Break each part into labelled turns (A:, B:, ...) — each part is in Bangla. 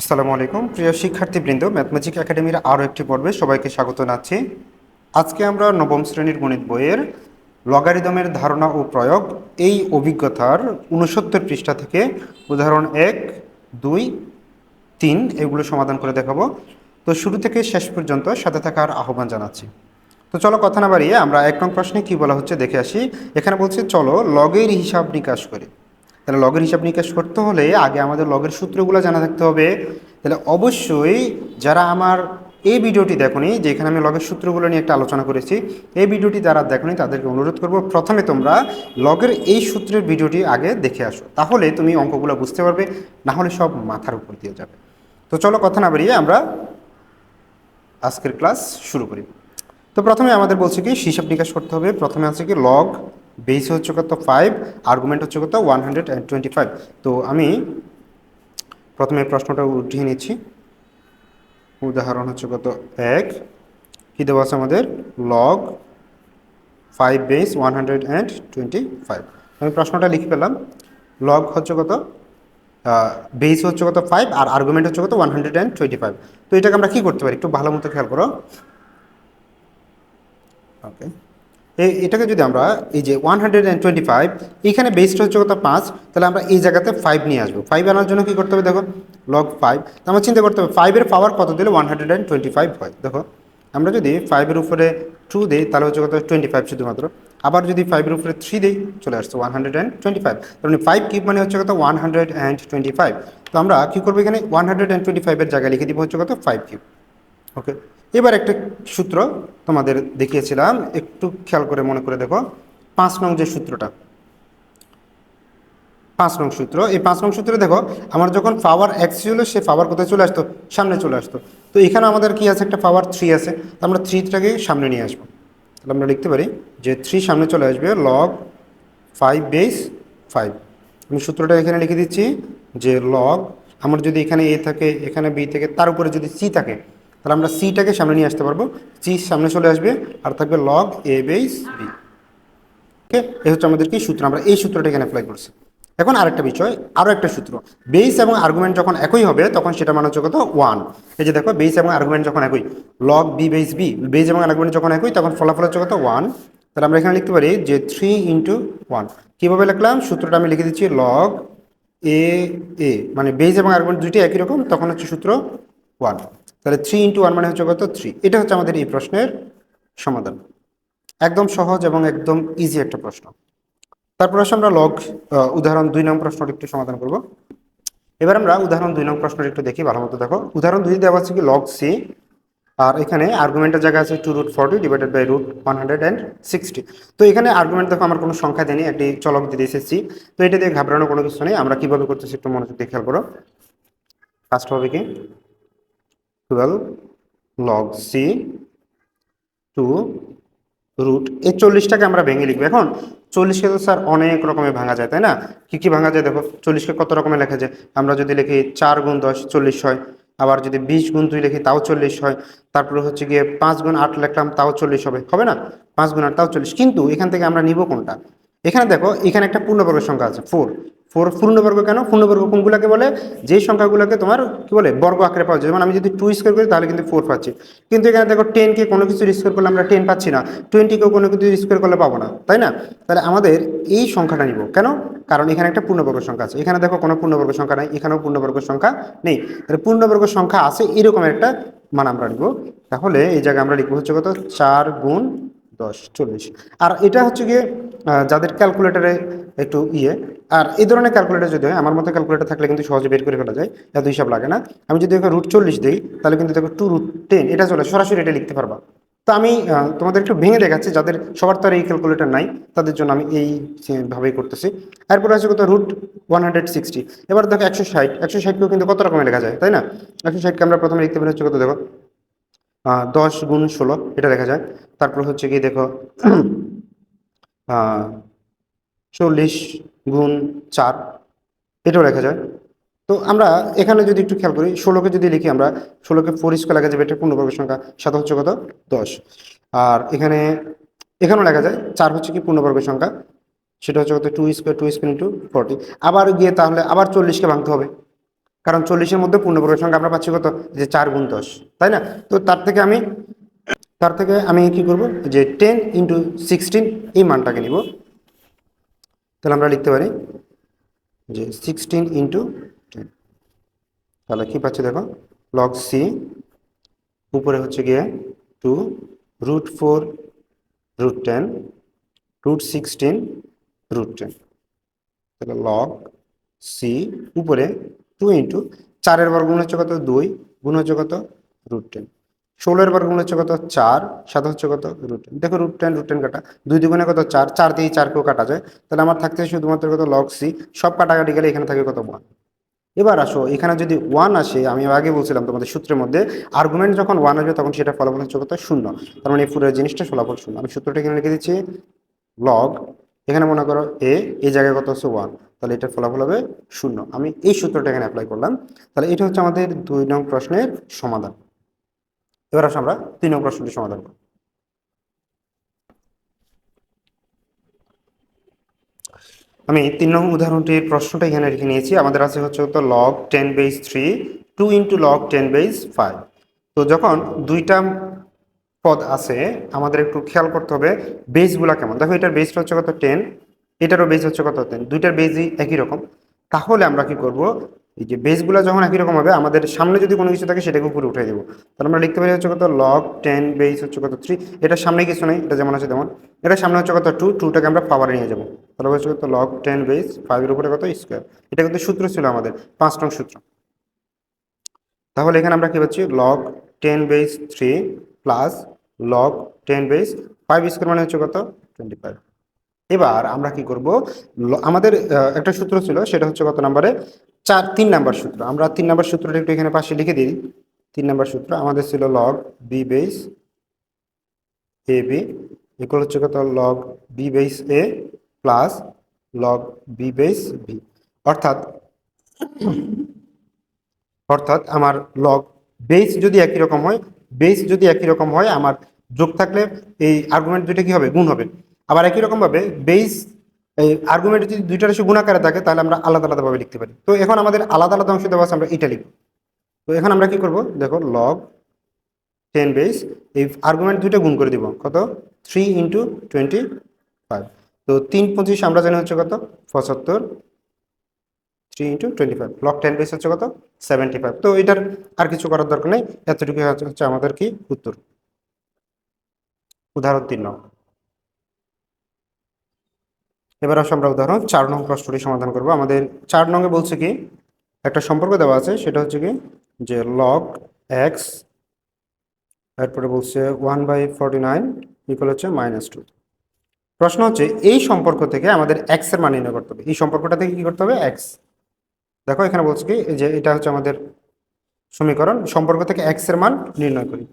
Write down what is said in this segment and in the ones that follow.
A: আসসালামু আলাইকুম। প্রিয় শিক্ষার্থীবৃন্দ ম্যাথমেটিক একাডেমির আরও একটি পর্বে সবাইকে স্বাগত জানাচ্ছি। আজকে আমরা নবম শ্রেণির গণিত বইয়ের লগারিদমের ধারণা ও প্রয়োগ এই অভিজ্ঞতার উনসত্তর পৃষ্ঠা থেকে উদাহরণ এক, দুই, তিন এগুলো সমাধান করে দেখাবো। তো শুরু থেকে শেষ পর্যন্ত সাথে থাকার আহ্বান জানাচ্ছি। তো চলো কথা না বাড়িয়ে আমরা এক নং প্রশ্নে কী বলা হচ্ছে দেখে আসি। এখানে বলছে, চলো লগের হিসাব নিকাশ করি। তাহলে লগের হিসাব নিকাশ করতে হলে আগে আমাদের লগের সূত্রগুলো জানা থাকতে হবে। তাহলে অবশ্যই যারা আমার এই ভিডিওটি দেখোনি, যেখানে আমি লগের সূত্রগুলো নিয়ে একটা আলোচনা করেছি, এই ভিডিওটি যারা দেখোনি তাদেরকে অনুরোধ করব, প্রথমে তোমরা লগের এই সূত্রের ভিডিওটি আগে দেখে আসো। তাহলে তুমি অঙ্কগুলো বুঝতে পারবে, না হলে সব মাথার উপর দিয়ে যাবে। তো চলো কথা না বেরিয়ে আমরা আজকের ক্লাস শুরু করি। তো প্রথমে আমাদের বলছে কি, হিসাব নিকাশ করতে হবে। প্রথমে আছে কি লগ বেস হচ্ছে কত ফাইভ আর্গুমেন্ট হচ্ছে কত one hundred and twenty five তো আমি প্রথমে প্রশ্নটা উঠিয়ে নিচ্ছি। উদাহরণ হচ্ছে কত এক। কী দেওয়া আছে আমাদের? Log five base one hundred and twenty five আমি প্রশ্নটা লিখে পেলাম লগ হচ্ছে কত? বেস হচ্ছে কত ফাইভ আর আর্গুমেন্ট হচ্ছে কত ওয়ান হান্ড্রেড অ্যান্ড ফাইভ তো এটাকে আমরা কী করতে পারি? একটু ভালো মতো খেয়াল করো। ওকে এটাকে যদি আমরা এই যে one hundred and twenty five এইখানে বেসটা হচ্ছে কত? পাঁচ। তাহলে আমরা এই জায়গাতে ফাইভ নিয়ে আসব। ফাইভ আনার জন্য কী করতে হবে? দেখো লগ ফাইভ তো আমরা চিন্তা করতে হবে ফাইভের পাওয়ার কত দিলে one hundred and twenty five হয়? দেখো, আমরা যদি ফাইভের উপরে টু দিই, তাহলে হচ্ছে কত? টোয়েন্টি ফাইভ শুধুমাত্র। আবার যদি ফাইভের উপরে থ্রি দিই, চলে আসছে one hundred and twenty five মানে ফাইভ কিউব মানে হচ্ছে কত? One hundred and twenty five তো আমরা কী করব এখানে? ওয়ান হান্ড্রেড অ্যান্ড টোয়েন্টি ফাইভের জায়গায় লিখে দিব হচ্ছে কত? ফাইভ কিউব ওকে এবার একটা সূত্র তোমাদের দেখিয়েছিলাম। একটু খেয়াল করে মনে করে দেখো। পাঁচ নং যে সূত্রটা, পাঁচ নং সূত্র। এই পাঁচ নং সূত্রে দেখো, আমার যখন পাওয়ার এক্স ছিল, সে পাওয়ার কোথায় চলে আসতো? সামনে চলে আসতো। তো এখানে আমাদের কি আছে? একটা পাওয়ার থ্রি আছে। তো আমরা থ্রিটাকে সামনে নিয়ে আসব। তাহলে আমরা লিখতে পারি যে থ্রি সামনে চলে আসবে লগ ফাইভ বেস ফাইভ আমি সূত্রটা এখানে লিখে দিচ্ছি যে লগ আমার যদি এখানে এ থাকে, এখানে বি থাকে, তার উপরে যদি সি থাকে তাহলে আমরা সিটাকে সামনে নিয়ে আসতে পারব। সি সামনে চলে আসবে, আর থাকবে log A base B okay এই হচ্ছে আমাদের কি সূত্র? আমরা এই সূত্রটা এখানে অ্যাপ্লাই করছি। এখন আরেকটা বিষয় আরও একটা সূত্র। বেস এবং আর্গুমেন্ট যখন একই হবে, তখন সেটা মানে হচ্ছে কত? ওয়ান এই যে দেখো বেস এবং আর্গুমেন্ট যখন একই log B base B base এবং আর্গুমেন্ট যখন একই, তখন ফলাফল হচ্ছে কত? ওয়ান তাহলে আমরা এখানে লিখতে পারি যে থ্রি ইন্টু ওয়ান কীভাবে লিখলাম? সূত্রটা আমি লিখে দিচ্ছি লগ এ এ মানে বেস এবং আর্গুমেন্ট দুইটি একই রকম, তখন হচ্ছে সূত্র ওয়ান তাহলে থ্রি ইন্টু ওয়ান মানে হচ্ছে কত? থ্রি এটা হচ্ছে আমাদের এই প্রশ্নের সমাধান। একদম সহজ এবং একদম ইজি একটা প্রশ্ন। তারপর আসে আমরা লগ উদাহরণ দুই নং প্রশ্নটি একটু সমাধান করব। এবার আমরা উদাহরণ দুই নং প্রশ্নটি একটু দেখি ভালো মতো দেখো, উদাহরণ দুই দেওয়া আছে কি? লগ সি আর এখানে আর্গুমেন্টের জায়গা আছে two root forty divided by root one hundred and sixty তো এখানে আর্গুমেন্ট দেখো, আমার কোনো সংখ্যা দেয়নি, একটি চলক দিয়ে সি তো এটা দিয়ে ঘাবড়ানো কোনো কিছু নেই, আমরা কীভাবে করতেছি একটু মনোযোগ দিয়ে খেয়াল করো। ফার্স্ট হবে কি? Twelve log C two root এই চল্লিশটাকে আমরা ভেঙে লিখব। এখন চল্লিশকে তো স্যার অনেক রকমের ভাঙা যায়, তাই না? কি কি ভাঙা যায় দেখো, চল্লিশকে কত রকমের লেখা যায়? আমরা যদি লিখি চার গুণ দশ, চল্লিশ হয়। আবার যদি বিশ গুণ দুই লিখি, তাও চল্লিশ হয়। তারপরে হচ্ছে গিয়ে পাঁচ গুণ আট লিখলাম, তাও চল্লিশ হবে। হবে না? পাঁচ গুণ আট, তাও চল্লিশ। কিন্তু এখান থেকে আমরা নিব কোনটা? এখানে দেখো, এখানে একটা পূর্ণবর্গের সংখ্যা আছে ফোর পূর্ণবর্গ কেন? পূর্ণবর্গ কোনগুলোকে বলে? যেই সংখ্যাগুলোকে তোমার কি বলে? বর্গ আকারে পাওয়া যায়। যেমন আমি যদি টু স্কোয়ার করি, তাহলে কিন্তু ফোর পাচ্ছি। কিন্তু এখানে দেখো টেনকে কোনো কিছু স্কোয়ার করলে আমরা টেন পাচ্ছি না। টোয়েন্টিকেও কোনো কিছু স্কোয়ার করলে পাবো না। তাই না? তাহলে আমাদের এই সংখ্যাটা নিব। কেন? কারণ এখানে একটা পূর্ণবর্গ সংখ্যা আছে। এখানে দেখো কোনো পূর্ণবর্গ সংখ্যা নাই, এখানেও পূর্ণবর্গ সংখ্যা নেই। তাহলে পূর্ণবর্গ সংখ্যা আছে, এরকম একটা মান আমরা নিব। তাহলে এই জায়গায় আমরা লিখব হচ্ছে কত? চার গুণ দশ, চল্লিশ। আর এটা হচ্ছে গিয়ে যাদের ক্যালকুলেটারে একটু ইয়ে। আর এই ধরনের ক্যালকুলেটার যদি হয়, আমার মতো ক্যালকুলেটার থাকলে কিন্তু সহজে বের করে ফেলা যায়, এত হিসাব লাগে না। আমি যদি ওকে রুট চল্লিশ দিই, তাহলে কিন্তু দেখো টু রুট টেন এটা চলে, সরাসরি এটা লিখতে পারবা। তো আমি তোমাদের একটু ভেঙে দেখাচ্ছি, যাদের সবার তো আর এই ক্যালকুলেটার নাই, তাদের জন্য আমি এই ভাবেই করতেছি। এরপরে আছে কত? রুট ওয়ান হান্ড্রেড সিক্সটি এবার দেখো একশো ষাট, একশো ষাটকেও কিন্তু কত রকমের লেখা যায়, তাই না? একশো ষাটকে আমরা প্রথমে লিখতে পারি হচ্ছে কত দেখো? দশ গুণ ষোলো, এটা দেখা যায়। তারপর হচ্ছে কি দেখো? চল্লিশ গুণ চার, এটাও লেখা যায়। তো আমরা এখানে যদি একটু খেয়াল করি, ষোলোকে যদি লিখি আমরা, ষোলোকে ফোর স্কোয়ার লেখা যাবে, এটা পূর্ণবর্গ সংখ্যা, সাত হচ্ছে কত? দশ। আর এখানে, এখানেও লেখা যায়, চার হচ্ছে কি পূর্ণবর্গ সংখ্যা, সেটা হচ্ছে কত? Two square two square into forty আবার গিয়ে তাহলে আবার চল্লিশকে ভাঙতে হবে, কারণ চল্লিশের মধ্যে পূর্ণবর্গ সংখ্যা আমরা পাচ্ছি কত? যে চার গুণ দশ, তাই না? তো তার থেকে আমি তার থেকে আমি কি করব? যে টেন ইন্টু সিক্সটিন এই মানটাকে নিব। তাহলে আমরা লিখতে পারি যে সিক্সটিন ইন্টু টেন তাহলে কী পাচ্ছি দেখো? লগ সি উপরে হচ্ছে গিয়ে two root four root ten root sixteen root ten তাহলে লগ সি উপরে টু ইন্টু চারের বর্গমূল হচ্ছে কত? দুই, গুণ হচ্ছে কত? রুট টেন ষোলোর বর্গমূল হচ্ছে কত? চার। সাত হচ্ছে কত? রুট দেখো রুট টেন রুট টেন কাটা। দুই দুগুণে কত? চার। চার দিয়ে চারকেও কাটা যায়। তাহলে আমার থাকছে শুধুমাত্র কত? লগ সি সব কাটাকাটি গেলে এখানে থাকে কত? ওয়ান এবার আসো, এখানে যদি ওয়ান আসে, আমি আগে বলছিলাম তোমাদের সূত্রের মধ্যে আর্গুমেন্ট যখন ওয়ান আসবে তখন সেটা ফলাফল হচ্ছে কত? শূন্য। তার মানে এই পুরো জিনিসটা ফলাফল শূন্য। আমি সূত্রটা এখানে লিখে দিচ্ছি লগ এখানে মনে করো এ এই জায়গায় কত হচ্ছে? ওয়ান তাহলে এটার ফলাফল হবে শূন্য। আমি এই সূত্রটা এখানে অ্যাপ্লাই করলাম। তাহলে এটা হচ্ছে আমাদের দুই নং প্রশ্নের সমাধান। এবার আসো আমরা তিন নং প্রশ্নটি সমাধান করব। আমি তিন নং উদাহরণটির প্রশ্নটা এখানে রেখে নিয়েছি। আমাদের আছে হচ্ছে তো log ten base three two into log ten base five তো যখন দুইটা পদ আছে, আমাদের একটু খেয়াল করতে হবে বেসগুলো কেমন। দেখো এটার বেসটা হচ্ছে কত? টেন এটারও বেস হচ্ছে কত? টেন দুইটার বেসই একই রকম। তাহলে আমরা কি করব? এই যে বেসগুলো যখন একই রকম হবে, আমাদের সামনে যদি কোনো কিছু থাকে সেটাকে উপরে উঠে দেবো। তাহলে আমরা লিখতে পারি হচ্ছে কত? লগ টেন বেস হচ্ছে কত? থ্রি এটার সামনে কিছু নেই, এটা যেমন আছে তেমন। এটার সামনে হচ্ছে কত? টু টুটাকে আমরা পাওয়ারে নিয়ে যাব। তাহলে হচ্ছে কত? লগ টেন বেস ফাইভের উপরে কত? স্কোয়ার এটা কিন্তু সূত্র ছিল আমাদের, পাঁচ নং সূত্র। তাহলে এখানে আমরা কি পাচ্ছি? Log ten base three plus log ten base five square মানে হচ্ছে কত? টোয়েন্টি ফাইভ এবার আমরা কি করব? আমাদের একটা সূত্র ছিল, সেটা হচ্ছে কত নম্বরে? চার, তিন নাম্বার সূত্র। আমরা তিন নাম্বার সূত্রটা একটু এখানে পাশে লিখে দিই। তিন নাম্বার সূত্র, আমাদের ছিল log B base A B equal হচ্ছে কত? Log B base A plus log B base B অর্থাৎ অর্থাৎ আমার লগ বেস যদি একই রকম হয় বেস যদি একই রকম হয়, আমার যোগ থাকলে এই আর্গুমেন্ট দুইটা কি হবে? গুণ হবে। আবার একই রকমভাবে বেস এই আর্গুমেন্ট যদি দুইটা রাশি গুণাকারে থাকে, তাহলে আমরা আলাদা আলাদাভাবে লিখতে পারি। তো এখন আমাদের আলাদা আলাদা অংশ দেওয়া আছে, আমরা এটা লিখব। তো এখন আমরা কি করব? দেখো লগ টেন বেস এই আর্গুমেন্ট দুইটা গুণ করে দিব। কত? থ্রি ইন্টু টোয়েন্টি ফাইভ তো তিন পঁচিশ আমরা জানি হচ্ছে কত? পঁচাত্তর। Three into twenty five log ten base হচ্ছে কত? সেভেন্টি ফাইভ তো এটার আর কিছু করার দরকার নেই। এতটুকু হচ্ছে আমাদের কি? উত্তর। উদাহরণ তিন নং এবার আসো আমরা উদাহরণ, চার নং প্রশ্নটি সমাধান করব। আমাদের চার নঙ্গে বলছে কি? একটা সম্পর্ক দেওয়া আছে, সেটা হচ্ছে কি? যে লগ এক্স এরপরে বলছে one by forty nine equal হচ্ছে মাইনাস টু প্রশ্ন হচ্ছে, এই সম্পর্ক থেকে আমাদের এক্সের মান নির্ণয় করতে হবে। এই সম্পর্কটা থেকে কি করতে হবে? এক্স দেখো, এখানে বলছে কি? যে এটা হচ্ছে আমাদের সমীকরণ, সম্পর্ক থেকে এক্সের মান নির্ণয় করি।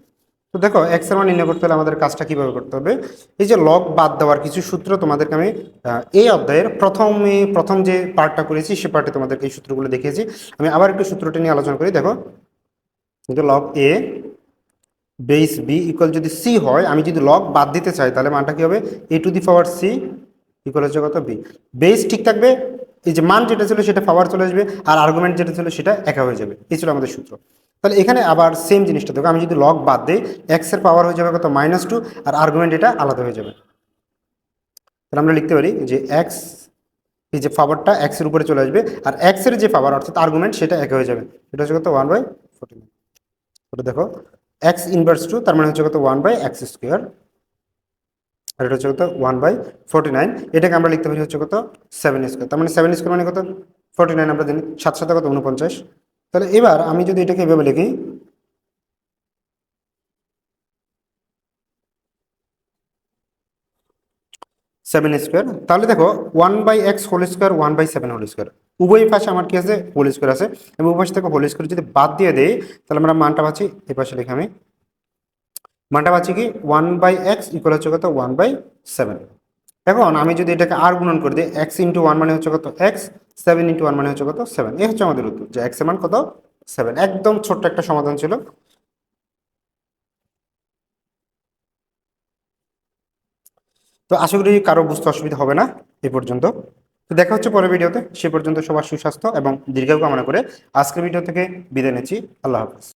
A: তো দেখো এক্সের মান নির্ণয় করতে হলে আমাদের কাজটা কীভাবে করতে হবে? এই যে লগ বাদ দেওয়ার কিছু সূত্র তোমাদেরকে আমি এই অধ্যায়ের প্রথমে, প্রথম যে পার্টটা করেছি, সে পার্টে তোমাদেরকে এই সূত্রগুলো দেখিয়েছি। আমি আবার একটু সূত্রটা নিয়ে আলোচনা করি। দেখো log a base b equal যদি সি হয়, আমি যদি লগ বাদ দিতে চাই, তাহলে মানটা কি হবে? A to the power c equal হচ্ছে কত? বি বেস ঠিক থাকবে, এই যে মান যেটা ছিল সেটা পাওয়ার চলে আসবে, আর আর্গুমেন্ট যেটা ছিল সেটা একা হয়ে যাবে। এই ছিল আমাদের সূত্র। তাহলে এখানে আবার সেম জিনিসটা দেখো আমি যদি লগ বাদ দিই এক্সের পাওয়ার হয়ে যাবে কত? মাইনাস টু আর আর্গুমেন্ট এটা আলাদা হয়ে যাবে। তাহলে আমরা লিখতে পারি যে এক্স এই যে পাওয়ারটা এক্সের উপরে চলে আসবে আর এক্সের যে পাওয়ার অর্থাৎ আর্গুমেন্ট সেটা একা হয়ে যাবে। এটা হচ্ছে কত? ওয়ান বাই ফোর্টি ওটা দেখো এক্স ইনভার্স টু তার মানে হচ্ছে কত? ওয়ান বাই এক্স স্কোয়ার আর এটা হচ্ছে কত? ওয়ান বাই ফোর্টি নাইন এটাকে আমরা লিখতে পারি হচ্ছে কত? সেভেন স্কোয়ার তার মানে সেভেন স্কোয়ার মানে কত? ফোর্টি নাইন আমরা জানি। সাত সাথে কত? উনপঞ্চাশ। তাহলে এবার আমি যদি এটাকে এভাবে লিখি সেভেন স্কোয়ার তাহলে দেখো one by x whole square one by seven whole square উভয় পাশে আমার কি আছে? হোল স্কোয়ার আছে। এবং উভয় পাশে থেকে হোল স্কোয়ার যদি বাদ দিয়ে দেই, তাহলে আমরা মানটা পাচ্ছি, এই পাশে লিখে আমি। মানটা পাচ্ছি কি? ওয়ান বাই এক্স ইকুয়াল হচ্ছে কত? ওয়ান বাই সেভেন এখন আমি যদি এটাকে আর গুণন করে দিই এক্স ইন্টু ওয়ান মানে হচ্ছে কত? এক্স সেভেন ইন্টু ওয়ান মানে হচ্ছে কত? সেভেন এই হচ্ছে আমাদের উত্তর, যে এক্সের মান কত? সেভেন একদম ছোট্ট একটা সমাধান ছিল। তো আশা করি কারও বুঝতে অসুবিধা হবে না এ পর্যন্ত। তো দেখা হচ্ছে পরের ভিডিওতে। সে পর্যন্ত সবার সুস্বাস্থ্য এবং দীর্ঘায়ু কামনা করে আজকের ভিডিও থেকে বিদায় নিচ্ছি। আল্লাহ হাফেজ।